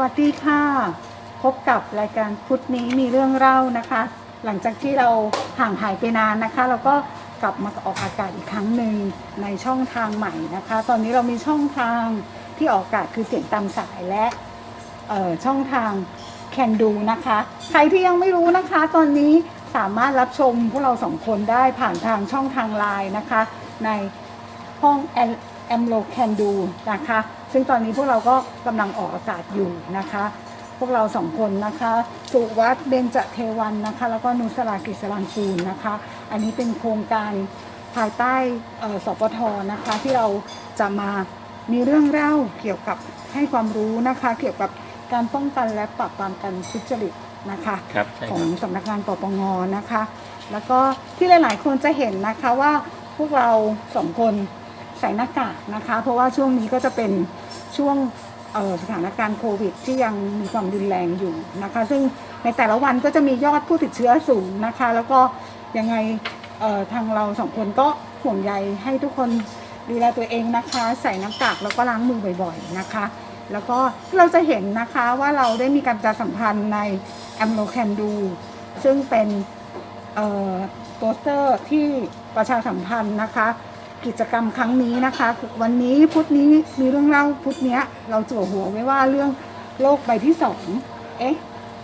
วัสดีค่ะ พบกับรายการพุทธนี้มีเรื่องเล่านะคะ หลังจากที่เราห่างหายไปนานนะคะ เราก็กลับมาออกอากาศอีกครั้งหนึ่งในช่องทางใหม่นะคะ ตอนนี้เรามีช่องทางที่ออกอากาศคือเสียงตามสายและเอ่อช่องทางแคนดูนะคะ ใครที่ยังไม่รู้นะคะ ตอนนี้สามารถรับชมพวกเราสองคนได้ผ่านทางช่องทางไลน์นะคะ ในห้องแอมโลแคนดูนะคะ ซึ่งตอนนี้พวกเราก็กำลังออกอากาศอยู่นะคะ พวกเราสองคนนะคะ สุวัตเบญจเทวันนะคะ แล้วก็นุสรากิจสลังคูลนะคะ อันนี้เป็นโครงการภายใต้เอ่อสปทนะคะ ที่เราจะมามีเรื่องเล่าเกี่ยวกับให้ความรู้นะคะ เกี่ยวกับการป้องกันและปราบปรามการทุจริตนะคะครับใช่ขคองรับสำนักงานปปงนะคะ แล้วก็ที่หลาย ๆ คนจะเห็นนะคะว่าพวกเราสองคน ใส่หน้ากากนะคะ เพราะว่าช่วงนี้ก็จะเป็นช่วงสถานการณ์โควิด ที่ยังมีความรุนแรงอยู่นะคะ ซึ่งในแต่ละวันก็จะมียอดผู้ติดเชื้อสูงนะคะ แล้วก็ยังไงทางเราสองคนก็ห่วงใยให้ทุกคนดูแลตัวเองนะคะ ใส่หน้ากากแล้วก็ล้างมือบ่อยๆนะคะ แล้วก็เราจะเห็นนะคะว่าเราได้มีการประชาสัมพันธ์ใน a m l o Can Do ซึ่งเป็นโปสเตอร์ที่ประชาสัมพันธ์นะคะ กิจกรรมครั้งนี้นะคะ วันนี้พุธนี้มีเรื่องเล่าพุธเนี้ยเราจั่วหัวไว้ว่าเรื่องโรคใบที่สองเอ๊ะ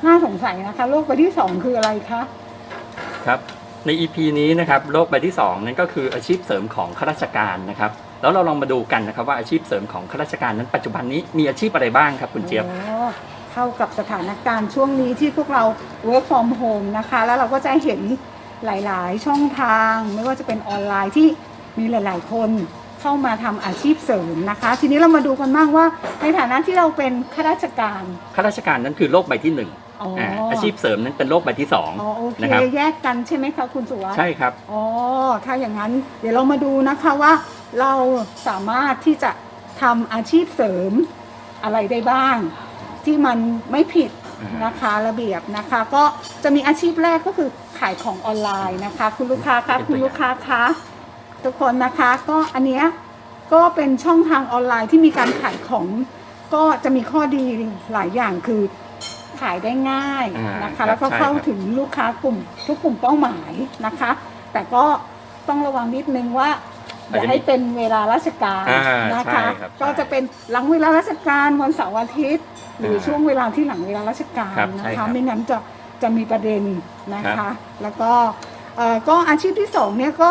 น่าสงสัยนะคะโรคใบที่สองคืออะไรคะครับใน EP นี้นะครับโรคใบที่ 2 นั่นก็คืออาชีพเสริมของข้าราชการนะครับแล้วเราลองมาดูกันนะครับว่าอาชีพเสริมของข้าราชการนั้นปัจจุบันนี้มีอาชีพอะไรบ้างครับคุณเจี๊ยบโอ้เข้ากับสถานการณ์ช่วงนี้ที่พวกเรา work from home นะคะ แล้วเราก็จะเห็นหลาย ๆ ช่องทาง ไม่ว่าจะเป็นออนไลน์ที่ มีหลาย ๆ คนเข้ามาทำอาชีพเสริมนะคะ ทีนี้เรามาดูกันบ้างว่า ในฐานะที่เราเป็นข้าราชการข้าราชการนั้นคือโรคใบที่1นึ่งอ๋ออาอาชีพเสริมนั้นเป็นโรคใบที่อ๋อโอ2เคนะครับแยกกันใช่ไหมคะคุณสุวัสดิ์ใช่ครับอ๋อถ้าอย่างนั้นเดี๋ยวเรามาดูนะคะว่า เราสามารถที่จะทำอาชีพเสริมอะไรได้บ้าง ที่มันไม่ผิดนะคะระเบียบนะคะ ก็จะมีอาชีพแรกก็คือขายของออนไลน์นะคะ คุณลูกค้าคะคุณลูกค้าคะ ทุกคนนะคะก็อันเนี้ยก็เป็นช่องทางออนไลน์ที่มีการขายของ ก็จะมีข้อดีหลายอย่างคือขายได้ง่ายนะคะอ่าแล้วก็ใช่เข้าครับถึงลูกค้ากลุ่ม ทุกกลุ่มเป้าหมายนะคะ แต่ก็ต้องระวังนิดนึงว่าอย่าให้เป็นเวลาราชการอ่านะใช่คะครับก็จะเป็นหลังเวลาราชการวันเสาร์อาทิตย์ หรืออ่าช่วงเวลาที่หลังเวลาราชการครับนะใช่ครัคะบไม่งั้นจะจะมีประเด็นนะครัคะบแล้วก็เอ่อก็อาชีพที่สองเนี่ยก็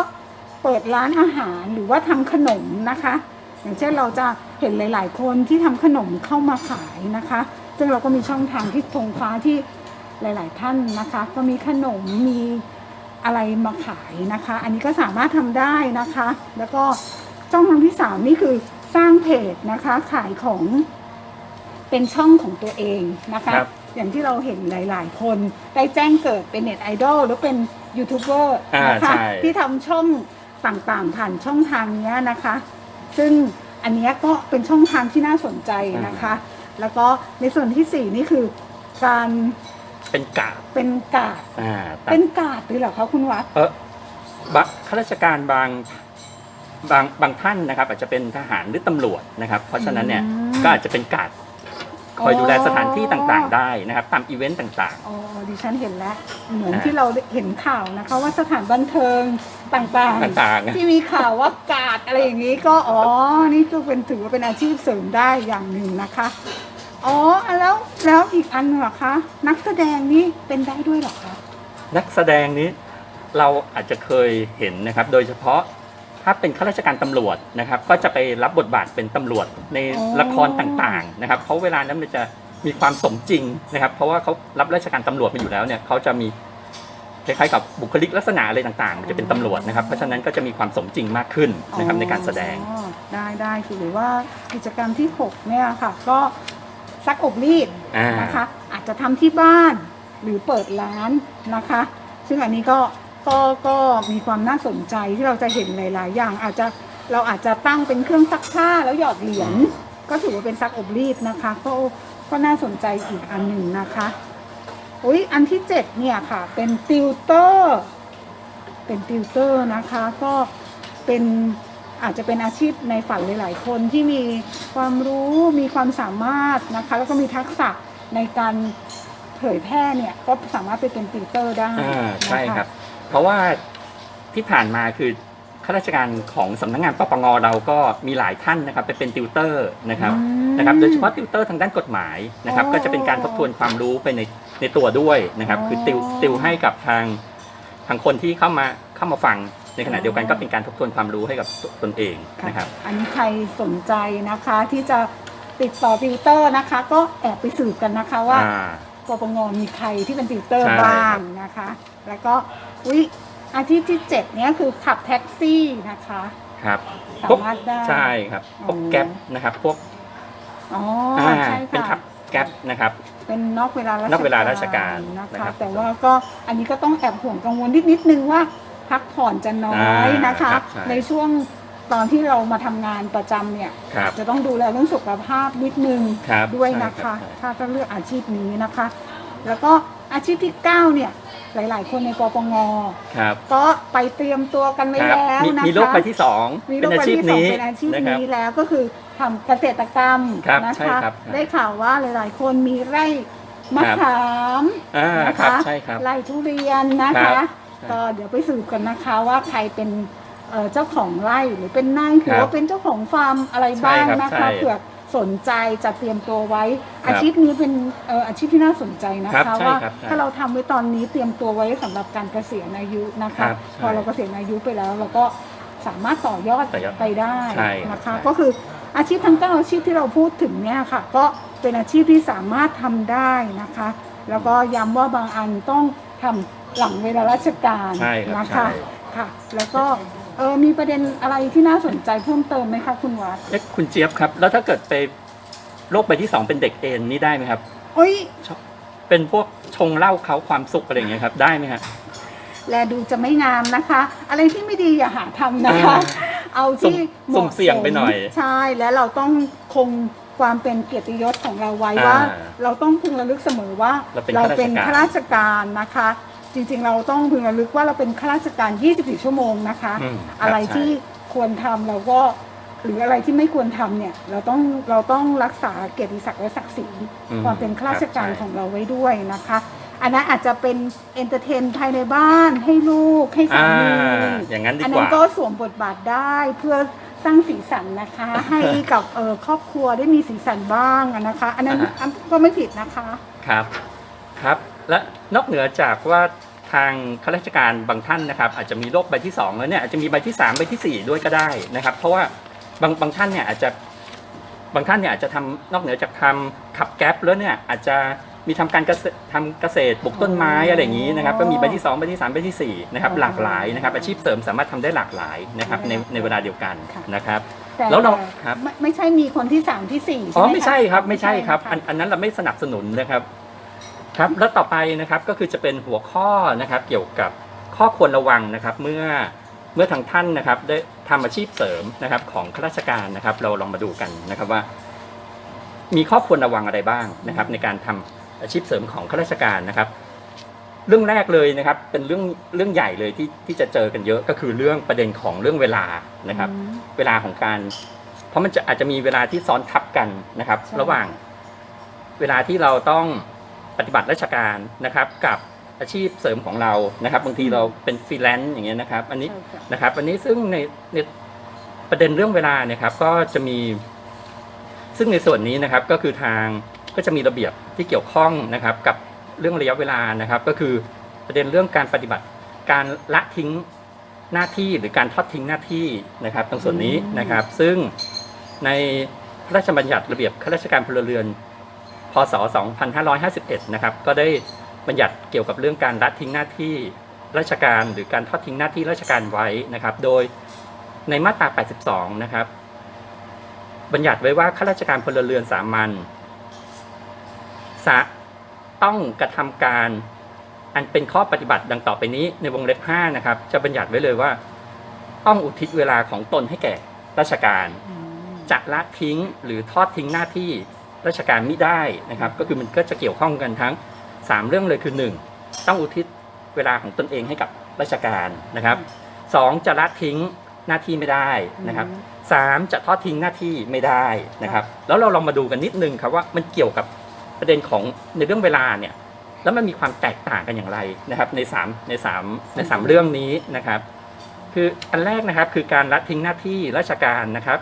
เปิดร้านอาหารหรือว่าทำขนมนะคะ อย่างเช่นเราจะเห็นหลาย ๆ คนที่ทำขนมเข้ามาขายนะคะ ซึ่งเราก็มีช่องทางที่ธงฟ้าที่หลาย ๆ ท่านนะคะ ก็มีขนมมีอะไรมาขายนะคะ อันนี้ก็สามารถทำได้นะคะ แล้วก็ช่องทางที่สามนี่คือสร้างเพจนะคะขายของเป็นช่องของตัวเองนะคะครับอย่างที่เราเห็นหลาย ๆ คนได้แจ้งเกิดเป็นเน็ตไอดอลหรือเป็นยูทูบเบอร์อ่านะคะใช่ที่ทำช่อง ต่างๆ ผ่านช่องทางเนี้ยนะคะ ซึ่งอันเนี้ยก็เป็นช่องทางที่น่าสนใจนะคะ แล้วก็ในส่วนที่สี่นี่คือการเป็นกาดเป็นกาดอ่าแต่เป็นกาดหรือเหรอคะคุณวัดเออบะข้าราชการบางบางบางท่านนะครับ อาจจะเป็นทหารหรือตำรวจนะครับ เพราะฉะนั้นเนี่ยอืมก็อาจจะเป็นกาด คอยดูแลสถานที่ต่างๆ ได้นะครับตามอีเวนต์ต่าง อ๋อดิฉันเห็นแล้ว เหมือนอ่า ที่เราเห็นข่าวนะคะ ว่าสถานบันเทิงต่างๆต่างๆ ที่มีข่าวว่ากาดอะไรอย่างนี้ก็อ๋อ นี่ก็เป็นถือว่าเป็นอาชีพเสริมได้อย่างหนึ่งนะคะ อ๋อแล้วแล้วอีกอันเหรอคะนักแสดงนี่เป็นได้ด้วยเหรอคะ นักแสดงนี้เราอาจจะเคยเห็นนะครับ โดยเฉพาะ ถ้าเป็นข้าราชการตำรวจนะครับ ก็จะไปรับบทบาทเป็นตำรวจในอ๋อ ละครต่างๆนะครับ เพราะเวลานั้นมันจะมีความสมจริงนะครับ เพราะว่าเขารับราชการตำรวจมาอยู่แล้วเนี่ยเขาจะมีคล้ายๆกับบุคลิกลักษณะอะไรต่างๆมันจะเป็นตำรวจนะครับ เพราะฉะนั้นก็จะมีความสมจริงมากขึ้นนะครับในการแสดง อ๋อได้ได้คือหรือว่ากิจกรรมที่ 6 เนี่ยค่ะ ก็ซักอบรีดอ่า นะคะ อาจจะทำที่บ้านหรือเปิดร้านนะคะ ซึ่งอันนี้ก็ ก็ก็มีความน่าสนใจที่เราจะเห็นหลาย ๆ อย่างอาจจะเราอาจจะตั้งเป็นเครื่องซักผ้าแล้วหยอดเหรียญก็ถือว่าเป็นซักอบรีดนะคะก็ก็น่าสนใจอีกอันหนึ่งนะคะอุ้ยอันที่เจ็ดเนี่ยค่ะเป็นติวเตอร์เป็นติวเตอร์นะคะก็เป็นอาจจะเป็นอาชีพในฝันหลาย ๆ คนที่มีความรู้มีความสามารถนะคะแล้วก็มีทักษะในการเผยแพร่เนี่ยก็สามารถไปเป็นติวเตอร์ได้นะคะใช่ครับ เพราะว่าที่ผ่านมาคือข้าราชการของสำนักงานปปงเราก็มีหลายท่านนะครับไปเป็นติวเตอร์นะครับอืม นะครับโดยเฉพาะติวเตอร์ทางด้านกฎหมายนะครับ อ๋อก็จะเป็นการทบทวนความรู้ไปในในตัวด้วยนะครับอ๋อคือติวติวให้กับทางทางคนที่เข้ามาเข้ามาฟังในขณะเดียวกันอ๋อก็เป็นการทบทวนความรู้ให้กับตนเองค่ะนะครับ อันนี้ใครสนใจนะคะที่จะติดต่อติวเตอร์นะคะ ก็แอบไปสืบกันนะคะว่า อ่า ปปงมีใครที่เป็นติวเตอร์ใช่ บ้างนะคะ แล้วก็อุ๊ยอาชีพที่เจ็ดเนี้ยคือขับแท็กซี่นะคะครับสาพวกมารถได้ ใช่ครับพวกอ๋อ แก๊ปนะครับพวกอ๋ออ่าใช่เป็นขัค่ะบแก๊ปนะครับ เป็นนอกเวลาราชนอกเวลาราชการนะนะครัคะ บแต่ว่าก็อันนี้ก็ต้องแอบห่วงกังวลนิดนิดนึงว่าพักผ่อนจะน้อยนะคะ อ่าครับใช่ ในช่วง ตอนที่เรามาทำงานประจำเนี่ย ครับจะต้องดูแลเรื่องสุขภาพนิดนึงครับด้วยใช่นะรัคะบใช่ถ้าจะเลือกอาชีพนี้นะคะ แล้วก็อาชีพที่ 9 เนี่ย หลาย ๆ คนในปปงครับก็ไปเตรียมตัวกันไว้ครับแล้วมีนะคะ มีโรคใบที่สองมีเป็โรนคอาใบชีพที่สองนี้เป็นอาชีพนะครับ นี้แล้วก็คือทำเกษตรกรรมครับนะใช่คะ ครับได้ข่าวว่าหลายๆ คนมีไร่มะครับ ขามอ่านะครัคะบใช่ครับ ไร่ทุเรียนนะครัคะ บ ก็เดี๋ยวไปสืบกันนะคะว่าใครเป็น เอ่อเจ้าของไร่หรือเป็นนายหัควรับเป็นเจ้าของฟาร์มอะไรบ้างใช่ครับนะใช่คะเผื่อสนใจจะเตรียมตัวไว้ครับอาชีพนี้เป็นเอ่ออาชีพที่น่าสนใจนะครัคะบใช่ว่าครับใช่ถ้าเราทำไว้ตอนนี้เตรียมตัวไว้สำหรับการเกษียณอายุนะครัคะ บใช่พอเราเกษียณอายุไปแล้วเราก็สามารถต่อยอดต่อยอดไปได้ใช่ครับนะคะ ใช่ ก็คืออาชีพทั้งเก้าอาชีพที่เราพูดถึงเนี่ยค่ะ ก็เป็นอาชีพที่สามารถทำได้นะคะ แล้วก็ย้ำว่าบางอันต้องทำหลังเวลาราชการใช่ครับนะใช่ คะ ค่ะ แล้วก็ เออมีประเด็นอะไรที่น่าสนใจเพิ่มเติมไหมคะคุณวัดเอ๊ะคุณเจี๊ยบครับ แล้วถ้าเกิดไปโรคใบที่สองเป็นเด็กเอ็นนี่ได้ไหมครับโอ้ยเป็นพวกชงเหล้าเขาความสุขอะไรอย่างเงี้ยครับ ได้ไหมฮะแลดูจะไม่งามนะคะ อะไรที่ไม่ดีอย่าหาทำนะคะอ่าเอาที่หมาะสุ่มเสี่ยงไปหน่อย ใช่แล้วเราต้องคงความเป็นเกียรติยศของเราไว้อ่าว่า เราต้องพึงระลึกเสมอว่าเราเป็นข้าข้าราราชชกาการรนะคะ จริงๆ เราต้องพึงระลึกว่าเราเป็นข้าราชการ 24 ชั่วโมงนะคะ อืมครับอะไรใช่ที่ควรทำเราก็หรืออะไรที่ไม่ควรทำเนี่ยเราต้องเราต้องรักษาเกียรติศักดิ์และศักดิ์ศรีอืมความเป็นข้าราชการครับใช่ ของเราไว้ด้วยนะคะ อันนั้นอาจจะเป็นเอนเตอร์เทนภายในบ้านให้ลูกให้สาอ่ามี อย่างนั้นดีอันกนั้นว่า ก็สวมบทบาทได้เพื่อสร้างสีสันนะคะ ให้กับเอ่อครอบครัวได้มีสีสันบ้างอะนะคะ อันนั้นอ่าฮะ อันก็ไม่ผิดนะคะ ครับ ครับ และ นอกเหนือจากว่าทางข้าราชการบางท่านนะครับ อาจจะมีโรคใบที่2แล้วเนี่ยอาจจะมีใบที่ 3 ใบทีสี่4 ด้วยก็ได้นะครับ เพราะว่าบางบางท่านเนี่ยอาจจะบางท่านเนี่ยอาจจะทำนอกเหนือจากทำขับแก๊ปแล้วเนี่ยอาจจะมีทำการเกษตรทำเกษตรปลูกต้นไม้อะไรอย่างนี้นะครับ ก็มีใบที่2ใบที่3ใบทีสี่4นะครับอ๋อหลากหลายนะครับ อาชีพเสริมสามารถทำได้หลากหลายนะครับในในเวลาเดียวกันค่ะนะครับแต่แล้วเราครับไม่ไม่ใช่มีคนที่สามที่สี่อ๋อใช่หไม่ใช่ครับไม่ใช่ครับะอันอันนั้นเราไม่สนับสนุนนะครับ ครับแล้วต่อไปนะครับก็คือจะเป็นหัวข้อนะครับเกี่ยวกับข้อควรระวังนะครับเมื่อเมื่อทางท่านนะครับได้ทำอาชีพเสริมนะครับของข้าราชการนะครับ เราลองมาดูกันนะครับว่า มีข้อควรระวังอะไรบ้างนะครับ ในการทำอาชีพเสริมของข้าราชการนะครับ เรื่องแรกเลยนะครับ เป็นเรื่องเรื่องใหญ่เลยที่ที่จะเจอกันเยอะก็คือเรื่องประเด็นของเรื่องเวลานะครับอืมเวลาของการ เพราะมันจะอาจจะมีเวลาที่ซ้อนทับกันนะครับใช่ระหว่างเวลาที่เราต้อง ปฏิบัติราชการนะครับกับอาชีพเสริมของเรานะครับบางทีเราเป็นฟรีแลนซ์อย่างเงี้ยนะครับ อันนี้ใช่ค่ะ นะครับอันนี้ซึ่งในในประเด็นเรื่องเวลาเนี่ยครับก็จะมี ซึ่งในส่วนนี้นะครับก็คือทางก็จะมีระเบียบที่เกี่ยวข้องนะครับ กับเรื่องระยะเวลานะครับ ก็คือประเด็นเรื่องการปฏิบัติการละทิ้งหน้าที่หรือการทอดทิ้งหน้าที่นะครับ ตรงส่วนนี้นะครับ ซึ่งในพระราชบัญญัติระเบียบข้าราชการพลเรือน พศ 2551 นะครับ ก็ได้บัญญัติเกี่ยวกับเรื่องการละทิ้งหน้าที่ราชการ หรือการทอดทิ้งหน้าที่ราชการไว้นะครับ โดยในมาตรา 82 นะครับ บัญญัติไว้ว่าข้าราชการพลเรือนสามัญสะต้องกระทำการอันเป็นข้อปฏิบัติดังต่อไปนี้ในวงเล็บ 5 นะครับ จะบัญญัติไว้เลยว่า ต้องอุทิศเวลาของตนให้แก่ราชการอืมจะละทิ้งหรือทอดทิ้งหน้าที่ ราชการไม่ได้นะครับ ก็คือมันก็จะเกี่ยวข้องกันทั้ง 3 เรื่องเลยคือ 1. ต้องอุทิศเวลาของตนเองให้กับราชการนะครับ 2. จะละทิ้งหน้าที่ไม่ได้นะครับสามจะทอดทิ้งหน้าที่ไม่ได้นะครับ แล้วเราลองมาดูกันนิดนึงครับว่ามันเกี่ยวกับประเด็นของในเรื่องเวลาเนี่ยแล้วมันมีความแตกต่างกันอย่างไรนะครับ ในสามในสามในสามเรื่องนี้นะครับ คืออันแรกนะครับคือการละทิ้งหน้าที่ราชการนะครับ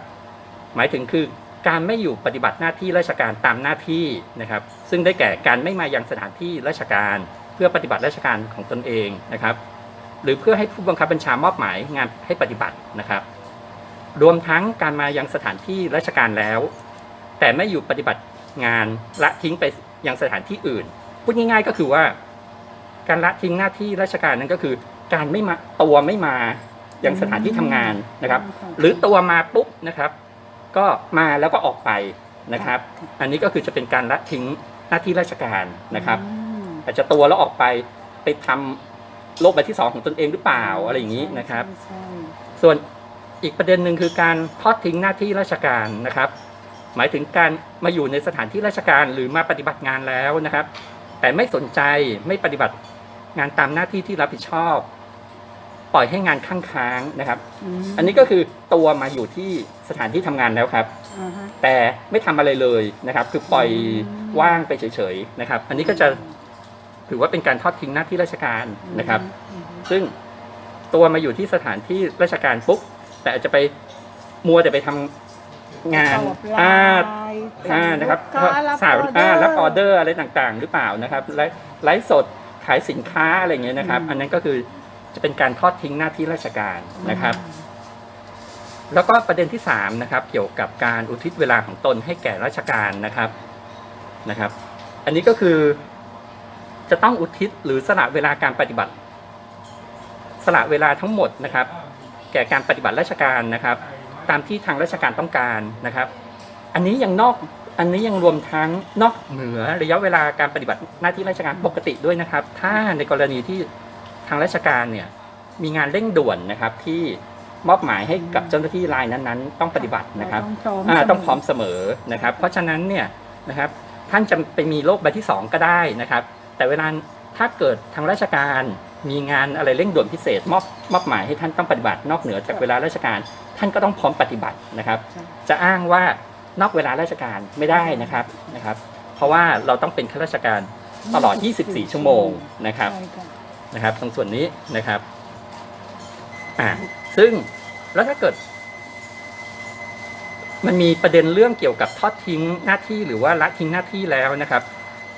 หมายถึงคือ การไม่อยู่ปฏิบัติหน้าที่ราชการตามหน้าที่นะครับ ซึ่งได้แก่การไม่มายังสถานที่ราชการ เพื่อปฏิบัติราชการของตนเองนะครับ หรือเพื่อให้ผู้บังคับบัญชามอบหมายงานให้ปฏิบัตินะครับ รวมทั้งการมายังสถานที่ราชการแล้ว แต่ไม่อยู่ปฏิบัติงานละทิ้งไปยังสถานที่อื่นพูดง่ายๆก็คือว่า การละทิ้งหน้าที่ราชการนั้นก็คือ การไม่มาตัวไม่มายังสถานที่ทำงานนะครับ หรือตัวมาปุ๊บนะครับ ก็มาแล้วก็ออกไปนะครับ อันนี้ก็คือจะเป็นการละทิ้งหน้าที่ราชการนะครับอืมอาจจะตัวแล้วออกไปไปทำโลกใบที่สองของตนเองหรือเปล่าอะไรอย่างนี้นะครับใช่ใช่ส่วนอีกประเด็นหนึ่งคือการทอดทิ้งหน้าที่ราชการนะครับ หมายถึงการมาอยู่ในสถานที่ราชการหรือมาปฏิบัติงานแล้วนะครับ แต่ไม่สนใจไม่ปฏิบัติงานตามหน้าที่ที่รับผิดชอบ ปล่อยให้งานข้างค้างนะครับมอันนี้ก็คือตัวมาอยู่ที่สถานที่ทำงานแล้วครับอ่าฮะแต่ไม่ทำอะไรเลยนะครับ คือปล่อยอืมว่างไปเฉยๆนะครับ อันนี้ก็จะถือว่าเป็นการทอดทิ้งหน้าที่ราชการนะครับอืมซึ่งตัวมาอยู่ที่สถานที่ราชการปุ๊บแต่อาจจะไปมัวแต่ไปทำงานตอบไลอ่าน์อ่านะครับลูกค้ารับสาวออเดออ่าร์รับออเดอร์อะไรต่างๆ หรือเปล่านะครับไลฟ์ไลฟ์สดขายสินค้าอะไรอย่างเงี้ยนะครับอืมอันนั้นก็คือ จะเป็นการทอดทิ้งหน้าที่ราชการนะครับ แล้วก็ประเด็นที่สามนะครับ เกี่ยวกับการอุทิศเวลาของตนให้แก่ราชการนะครับนะครับ อันนี้ก็คือจะต้องอุทิศหรือสละเวลาการปฏิบัติ สละเวลาทั้งหมดนะครับ แก่การปฏิบัติราชการนะครับ ตามที่ทางราชการต้องการนะครับ อันนี้ยังนอกอันนี้ยังรวมทั้งนอกเหนือระยะเวลาการปฏิบัติหน้าที่ราชการปกติด้วยนะครับ ถ้าในกรณีที่ ทางราชการเนี่ยมีงานเร่งด่วนนะครับที่มอบหมายให้กับเจ้าหน้าที่รายนั้นๆ ต้องปฏิบัตินะครับต้องพร้อมอ่าเสมต้องพร้อมเสมอนะครับ เพราะฉะนั้นเนี่ยนะครับท่านจะไปมีโรคใบที่ 2 ก็ได้นะครับ แต่เวลาถ้าเกิดทางราชการมีงานอะไรเร่งด่วนพิเศษ มอบมอบหมายให้ท่านต้องปฏิบัตินอกเหนือจากเวลาราชการ ท่านก็ต้องพร้อมปฏิบัตินะครับใช่จะอ้างว่านอกเวลาราชการไม่ได้นะครับนะครับ เพราะว่าเราต้องเป็นข้าราชการตลอด 24 ชั่วโมงนะครับใช่ค่ะ นะครับ ตรงส่วนนี้นะครับอ่าซึ่งแล้วถ้าเกิด มันมีประเด็นเรื่องเกี่ยวกับทอดทิ้งหน้าที่หรือว่าละทิ้งหน้าที่แล้วนะครับ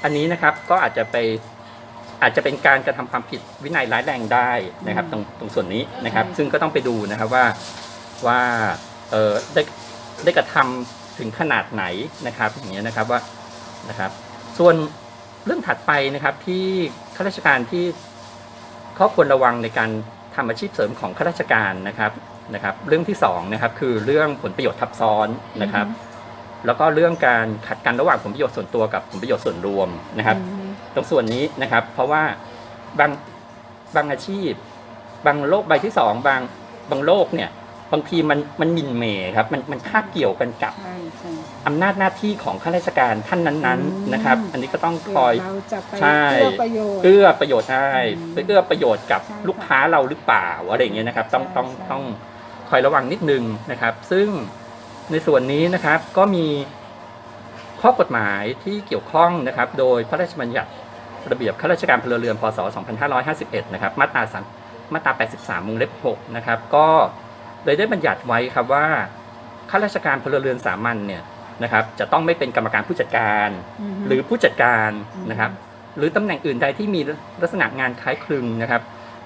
อันนี้นะครับก็อาจจะไปอาจจะเป็นการกระทำความผิดวินัยร้ายแรงได้นะครับ ตรงตรงส่วนนี้นะครับ ซึ่งก็ต้องไปดูนะครับว่าว่าเออได้ได้กระทำถึงขนาดไหนนะครับ อย่างเงี้ยนะครับว่านะครับ ส่วนเรื่องถัดไปนะครับที่ข้าราชการที่ ข้อควรระวังในการทำอาชีพเสริมของข้าราชการนะครับนะครับ เรื่องที่สองนะครับคือเรื่องผลประโยชน์ทับซ้อนนะครับ แล้วก็เรื่องการขัดกันระหว่างผลประโยชน์ส่วนตัวกับผลประโยชน์ส่วนรวมนะครับอืมตรงส่วนนี้นะครับ เพราะว่าบางบางอาชีพ บางโลกใบที่สองบางบางโลกเนี่ย บางทีมันมันหมินเหมครับมันมันคาบเกี่ยวกันกับใช่ใช่ อำนาจหน้าที่ของข้าราชการท่านนั้นอืม ๆนะครับ อันนี้ก็ต้องคอย เราจะไปใช่ เพื่อประโยชน์ เอื้อประโยชน์ได้อืมไปเอื้อประโยชน์กับใช่ค่ะลูกค้าเราหรือเปล่าอะไรอย่างเงี้ยนะครับ ต้องใช่ต้องใช่ ต้องคอยระวังนิดนึงนะครับ ซึ่งในส่วนนี้นะครับก็มีข้อกฎหมายที่เกี่ยวข้องนะครับ โดยพระราชบัญญัติระเบียบข้าราชการพลเรือนพศ 2551 นะครับ มาตรา3มาตรา 83วงเล็บ6นะครับ ก็ เลยได้บัญญัติไว้ครับว่าข้าราชการพลเรือนสามัญเนี่ยนะครับ จะต้องไม่เป็นกรรมการผู้จัดการมหรือผู้จัดการอืมนะครับ หรือตำแหน่งอื่นใดที่มีลักษณะงานคล้ายคลึงนะครับ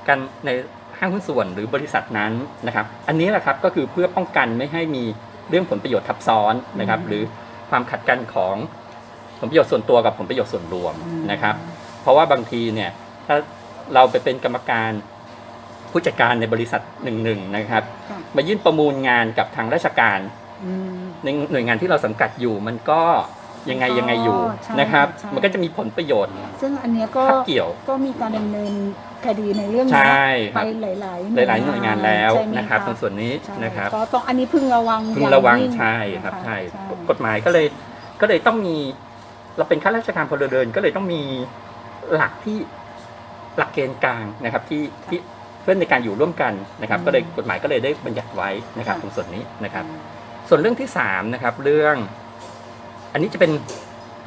กันในห้างหุ้นส่วนหรือบริษัทนั้นนะครับ อันนี้แหละครับก็คือเพื่อป้องกันไม่ให้มีเรื่องผลประโยชน์ทับซ้อนนะครับ หรือความขัดกันของผลประโยชน์ส่วนตัวกับผลประโยชน์ส่วนรวมอืมนะครับ เพราะว่าบางทีเนี่ยถ้าเราไปเป็นกรรมการ ผู้จัดการในบริษัทหนึ่งหนึ่งนะครับ ค่ะ มายื่นประมูลงานกับทางราชการ อืม ในหน่วยงานที่เราสังกัดอยู่มันก็ยังไงยังไงอยู่อ๋อใช่นะครับ ใช่ มันก็จะมีผลประโยชน์ซึ่งอันเนี้ยก็คาบเกี่ยว ก็มีการดำเนินคดีในเรื่องใชนี้่คไปรับหลายๆหลาย ๆ หน่วยงานแล้วใช่ไหมนะครับะตรงส่วนนี้ใช่นะครับก็ต้องอันนี้พึงระวังพึงระวังอย่ายิ่ใช่ครับ นะะใช่กฎหมายก็เลยก็เลยต้องมี เราเป็นข้าราชการพลเรือนก็เลยต้องมีหลักที่หลักเกณฑ์กลางนะครับ ที่ที่ เพื่อในการอยู่ร่วมกันนะครับอืมก็เลยกฎหมายก็เลยได้บัญญัติไว้นะครับค่ะตรงส่วนนี้นะครับ ส่วนเรื่องที่สามนะครับเรื่อง อันนี้จะเป็น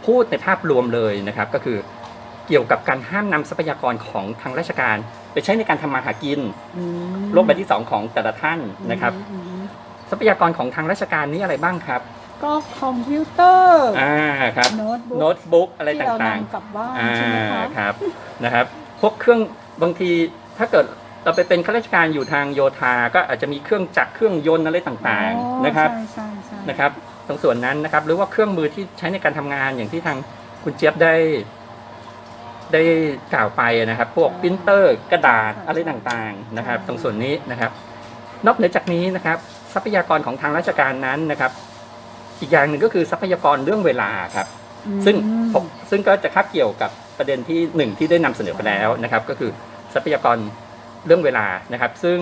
พูดในภาพรวมเลยนะครับ ก็คือเกี่ยวกับการห้ามนำทรัพยากรของทางราชการ ไปใช้ในการทำมาหากินอืมโลกใบที่สองของแต่ละท่านนะครับอืมทรัพยากรของทางราชการนี้อะไรบ้างครับ ก็คอมพิวเตอร์อ่าครับโน้ตบุ๊กโน้ตบุ๊กอะไรที่เราต่างนำกลับบ้านๆอ่าใช่ไหมคะครับนะครับ พวกเครื่องบางทีถ้าเกิด เราไปเป็นข้าราชการอยู่ทางโยธา ก็อาจจะมีเครื่องจักรเครื่องยนต์อะไรต่างอ๋อๆนะครับใช่ใช่ใช่นะครับ ตรงส่วนนั้นนะครับ หรือว่าเครื่องมือที่ใช้ในการทำงานอย่างที่ทางคุณเจี๊ยบได้ ได้กล่าวไปนะครับ พวกปรินเตอร์กระดาษอะไรต่างๆนะครับ ตรงส่วนนี้นะครับ นอกเหนือจากนี้นะครับ ทรัพยากรของทางราชการนั้นนะครับ อีกอย่างหนึ่งก็คือทรัพยากรเรื่องเวลาครับ อืมซึ่งผมซึ่งก็จะคาบเกี่ยวกับประเด็นที่หนึ่งที่ได้นำเสนอไปแล้วนะครับ ก็คือทรัพยากร เรื่องเวลานะครับ ซึ่ง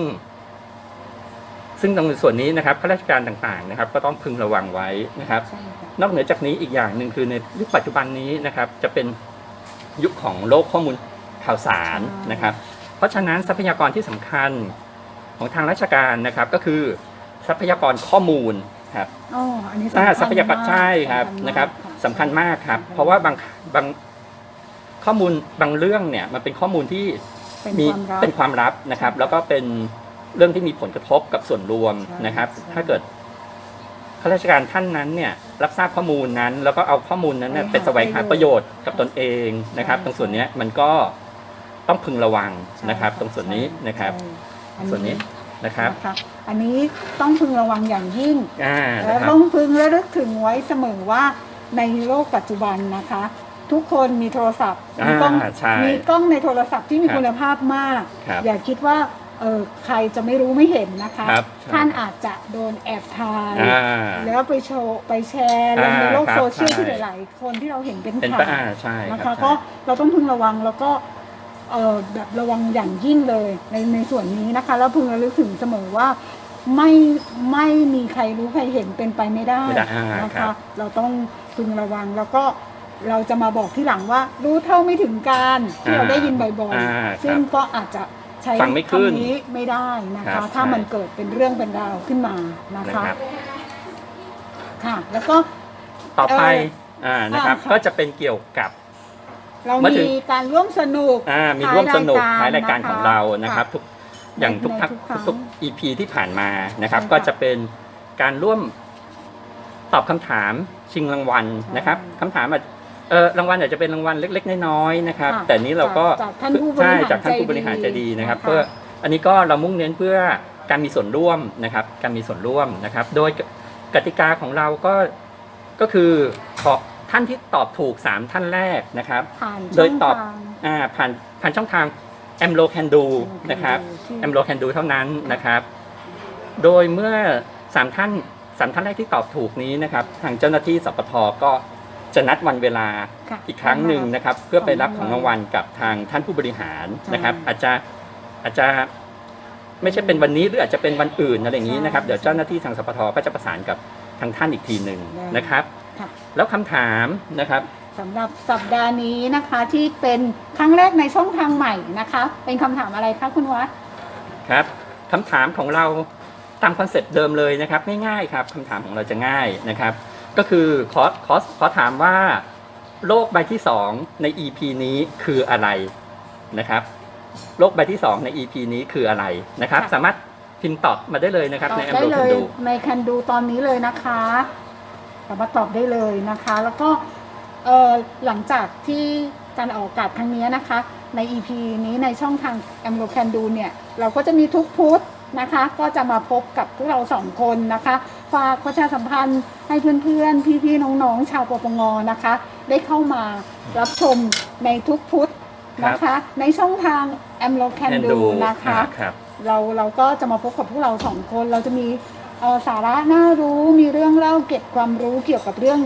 ซึ่งตรงส่วนนี้นะครับข้าราชการต่างๆนะครับ ก็ต้องพึงระวังไว้นะครับ ใช่ค่ะนอกเหนือจากนี้อีกอย่างหนึ่งคือในยุคปัจจุบันนี้นะครับ จะเป็นยุคของโลกข้อมูลข่าวสารนะครับ เพราะฉะนั้นทรัพยากรที่สำคัญของทางราชการนะครับ ก็คือทรัพยากรข้อมูลครับอ๋ออันนี้อ่าสำคัญทรัพยากรมากใช่ครับสำญมากนะครับสำคัญมากครับ เพราะว่าบางบางข้อมูลบางเรื่องเนี่ยมันเป็นข้อมูลที่ เป็นมีความลับเป็นความลับนะครับ แล้วก็เป็นเรื่องที่มีผลกระทบกับส่วนรวมใช่นะครับ ใช่ ถ้าเกิดข้าราชการท่านนั้นเนี่ย รับทราบข้อมูลนั้น แล้วก็เอาข้อมูลนั้นเนี่ยไปหาเป็นแสวงหาประโยชน์กับตนเองนะครับใช่ตรงส่วนเนี้ยมันก็ต้องพึงระวังนะครับใช่ตรงส่วนนี้นะครับ ใช่อัส่วนนี้นะครับนะคะอันนี้ต้องพึงระวังอย่างยิ่ง อ่าและนะครับ ต้องพึงระลึกถึงไว้เสมอว่าในโลกปัจจุบันนะคะ ทุกคนมีโทรศัพท์มีกล้องอ่าใช่มีกล้องในโทรศัพท์ที่มีครับคุณภาพมาก ครับอย่าคิดว่าเออใครจะไม่รู้ไม่เห็นนะคะ ครับใช่ท่านอาจจะโดนแอบถ่าย อ่า แล้วไปโชว์ไปแชร์ลงในโลกอ่าครับโซเชียลใช่ ที่หลายๆ คนที่เราเห็นเป็นเป็นข่าไปวอ่าใช่นะครัคะบก็ใช่เราต้องพึงระวังแล้วก็เออแบบระวังอย่างยิ่งเลยในในส่วนนี้นะคะ แล้วพึงระลึกถึงเสมอว่าไม่ไม่มีใครรู้ใครเห็นเป็นไปไม่ได้ไม่ได้อ่านะครัคะ บ เราต้องพึงระวังแล้วก็ เราจะมาบอกที่หลังว่า รู้เท่าไม่ถึงการที่เราได้ยินบ่อยอ่าๆซึ่งก็อาจจะใช้ฟังไม่ขึ้นคำนี้ไม่ได้นะครัคะ บถ้าใช่มันเกิดเป็นเรื่องเป็นราวขึ้นมานะนะคะครับ ค่ะ แล้วก็ ต่อไปเอ่ออ่านะครับอ่าค่ะ ก็จะเป็นเกี่ยวกับ เรามาถึมีงการร่วมสนุก อ่ามีร่วมสนุกท้ายรายการนะคะของเรานะครับ ค่ะทุกอย่างทุกในทักทุกครั้งทุก EP ที่ผ่านมานะครับ ใช่ค่ะก็จะเป็นการร่วมตอบคำถามชิงรางวัลนะครับใช่ คำถามอาจ เออรางวัลอาจจะเป็นรางวัลเล็ก ๆ น้อยๆนะครับ ค่ะแต่นี้เราก็จากจากท่านผู้บริหารใช่จากท่านผู้ใจดีบริหารใจดีนะครับ นะคะ เพื่ออันนี้ก็เรามุ่งเน้นเพื่อการมีส่วนร่วมนะครับ การมีส่วนร่วมนะครับ โดยกติกาของเราก็ก็คือขอท่านที่ตอบถูกสามท่านแรกนะครับ ผ่านโดยตอบช่งทางอ่าผ่านผ่านช่องทาง m l o Can Do นะครับ ที่ m l o Can Do เท่านั้นนะครับ โดยเมื่อสามท่านสามท่านแรกที่ตอบถูกนี้นะครับ ทางเจ้าหน้าที่สปทก็ จะนัดวันเวลาค่ะอีกครั้งหนึ่งนะครับ เพื่อไปรับของรางวัลกับทางท่านผู้บริหารนะครับใช่อาจจะอาจจะไม่ใช่เป็นวันนี้หรืออาจจะเป็นวันอื่นอะไรอย่างนี้นะครับใช่เดี๋ยวเจ้าหน้าที่ทางสปทก็จะประสานกับทางท่านอีกทีหนึ่งได้นะครับ ค่ะ แล้วคำถามนะครับ สำหรับสัปดาห์นี้นะคะที่เป็นครั้งแรกในช่องทางใหม่นะคะ เป็นคำถามอะไรคะคุณวัดครับคำถามของเราตามคอนเซ็ปต์เดิมเลยนะครับ ง่ายๆครับคำถามของเราจะง่ายนะครับ ก็คือขอขอขอถามว่าโลกใบที่สองใน EP นี้คืออะไรนะครับ โลกใบที่สองใน EP นี้คืออะไรนะครับค่ะสามารถพิมพ์ตอบมาได้เลยนะครับ ตอบในแอมได้โลเลคันยดูในคันดูตอนนี้เลยนะคะสามารถตอบได้เลยนะคะ แล้วก็เออหลังจากที่การออกอากาศครั้งนี้นะคะ ใน EP นี้ในช่องทาง a m l o Can Do เนี่ย เราก็จะมีทุกพุธนะคะ ก็จะมาพบกับพวกเราสองคนนะคะ ฝากประชาสัมพันธ์ให้เพื่อนๆ พี่ๆ น้องๆ ชาวปปงนะคะ ได้เข้ามารับชมในทุกพุธนะคะ ในช่องทาง a m l o Can แอน Do ดูนะคะครับเราเราก็จะมาพบกับพวกเราสองคนเราจะมีเอ่อสาระน่ารู้มีเรื่องเล่าเก็บความรู้เกี่ยวกับเรื่อง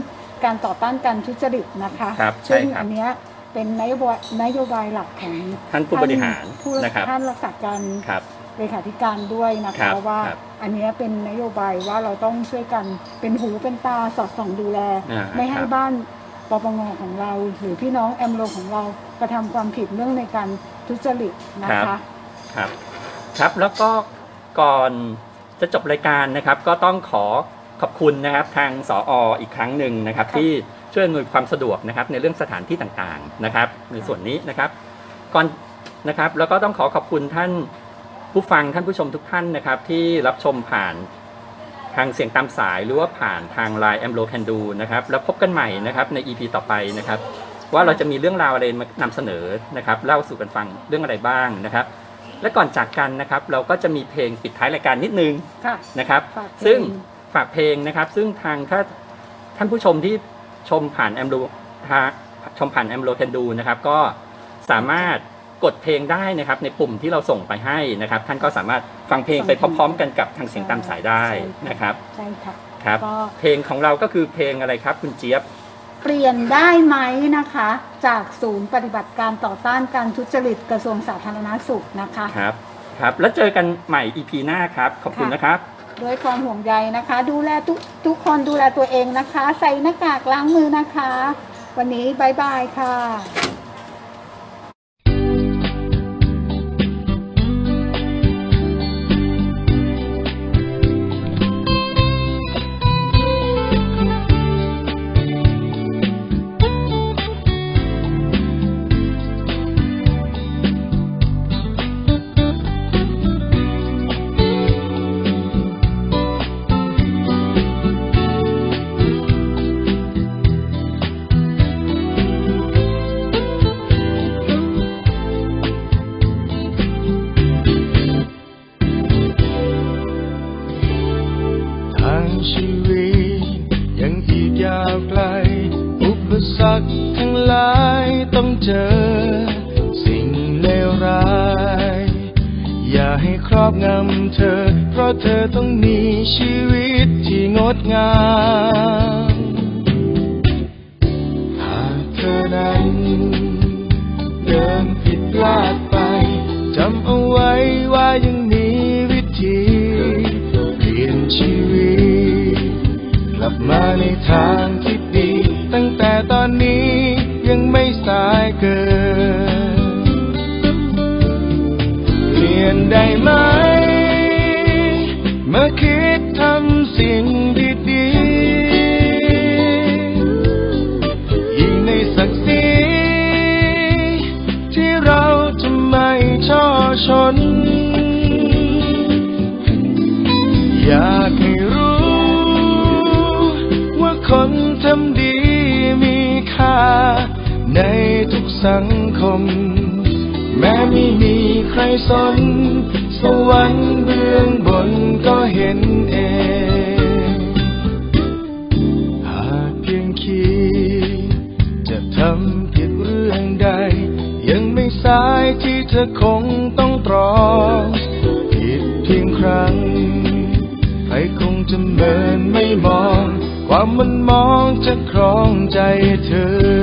การต่อต้านการทุจริตนะคะครับใช่ซึ่งครับอันเนี้ยเป็นนโยบายนโยบายหลักของท่านผู้บริหารผู้นะครับท่านรักษาการครับ เลขาธิการด้วยนะครัคะบว่าครับอันเนี้ยเป็นนโยบายว่าเราต้องช่วยกันเป็นหูเป็นตาสอดส่องดูแล อ่าไม่ให้ครับ บ้านปปงของเรา หรือพี่น้องแอมโลของเรากระทำความผิดเรื่องในการทุจริตนะครัคะ บ ครับครับแล้วก็ก่อนจะจบรายการนะครับ ก็ต้องขอขอบคุณนะครับทางสออีกครั้งหนึ่งนะครับ ครับ ที่ช่วยอำนวยความสะดวกนะครับ ในเรื่องสถานที่ต่างๆนะครับ ในส่วนนี้นะครับ ก่อนนะครับ แล้วก็ต้องขอขอบคุณท่าน ผู้ฟังท่านผู้ชมทุกท่านนะครับ ที่รับชมผ่านทางเสียงตามสายหรือว่าผ่านทาง Line แอมโลแคนดูนะครับแล้วพบกันใหม่นะครับใน EP ต่อไปนะครับ ว่าเราจะมีเรื่องราวอะไรมานำเสนอนะครับเล่าสู่กันฟังเรื่องอะไรบ้างนะครับ และก่อนจากกันนะครับเราก็จะมีเพลงปิดท้ายรายการนิดนึงค่ะนะครับฝากเพลง ซึ่งฝากเพลงนะครับ ซึ่งทางถ้าท่านผู้ชมที่ชมผ่านแอมโลทางชมผ่านแอมโลแคนดูนะครับก็สามารถ กดเพลงได้นะครับ ในปุ่มที่เราส่งไปให้นะครับ ท่านก็สามารถฟังเพลงไปพร้อมๆ กันกับทางเสียงตามสายได้นะครับใช่ค่ะครับ ก็เพลงของเราก็คือเพลงอะไรครับ คุณเจี๊ยบ เปลี่ยนได้ไหมนะคะ จากศูนย์ปฏิบัติการต่อต้านการทุจริตกระทรวงสาธารณสุขนะคะครับครับ แล้วเจอกันใหม่ EP หน้าครับ ขอบคุณค่ะนะครับด้วยความห่วงใยนะคะ ดูแลทุกทุกคนดูแลตัวเองนะคะ ใส่หน้ากากล้างมือนะคะ วันนี้บายบายค่ะำเธอ เพราะเธอต้องมีชีวิตที่งดงาม หากเธอนั้นเดินผิดพลาดไปจำเอาไว้ว่ายังมีวิธีเปลี่ยนชีวิต กลับมาในทางที่ดี ตั้งแต่ตอนนี้ยังไม่สายเกิน เปลี่ยนได้ไหม สังคม แม้ไม่มีใครสน สวรรค์เบื้องบนก็เห็นเอง หากเพียงคิดจะทำผิดเรื่องใด ยังไม่สายที่เธอคงต้องตรองผิดเพียงครั้งใครคงจะเมินไม่มอง ความมันมองจะครองใจเธอ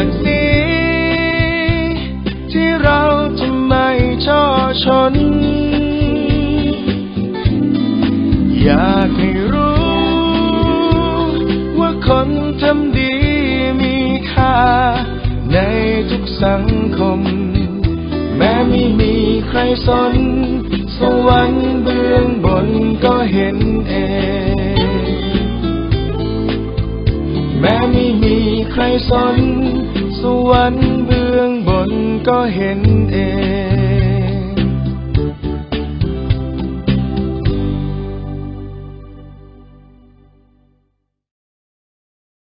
ศักดิ์ศรีที่เราจะไม่ช่อชน อยากให้รู้ ว่าคนทำดีมีค่า ในทุกสังคม แม้ไม่มีใครสน สวรรค์เบื้องบนก็เห็นเองแม้ไม่มีใครสน สวรรค์เบื้องบนก็เห็นเอง